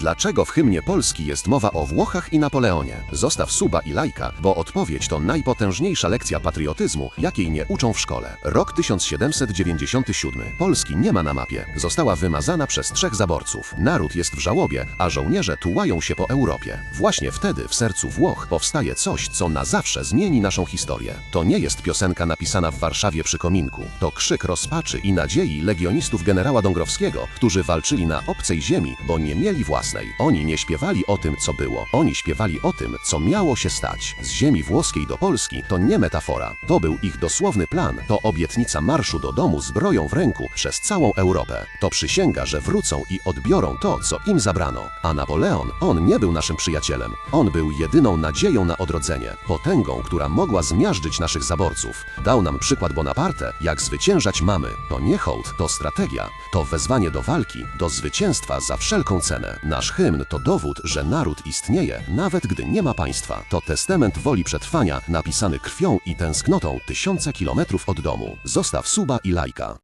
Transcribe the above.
Dlaczego w hymnie Polski jest mowa o Włochach i Napoleonie? Zostaw suba i lajka, bo odpowiedź to najpotężniejsza lekcja patriotyzmu, jakiej nie uczą w szkole. Rok 1797. Polski nie ma na mapie. Została wymazana przez trzech zaborców. Naród jest w żałobie, a żołnierze tułają się po Europie. Właśnie wtedy w sercu Włoch powstaje coś, co na zawsze zmieni naszą historię. To nie jest piosenka napisana w Warszawie przy kominku. To krzyk rozpaczy i nadziei legionistów generała Dągrowskiego, którzy walczyli na obcej ziemi, bo nie mieli własnej. Oni nie śpiewali o tym, co było. Oni śpiewali o tym, co miało się stać. Z ziemi włoskiej do Polski to nie metafora. To był ich dosłowny plan. To obietnica marszu do domu zbroją w ręku przez całą Europę. To przysięga, że wrócą i odbiorą to, co im zabrano. A Napoleon, on nie był naszym przyjacielem. On był jedyną nadzieją na odrodzenie. Potęgą, która mogła zmiażdżyć naszych zaborców. Dał nam przykład Bonaparte, jak zwyciężać mamy. To nie hołd, to strategia. To wezwanie do walki, do zwycięstwa za wszelką cenę. Nasz hymn to dowód, że naród istnieje, nawet gdy nie ma państwa. To testament woli przetrwania, napisany krwią i tęsknotą tysiące kilometrów od domu. Zostaw suba i lajka.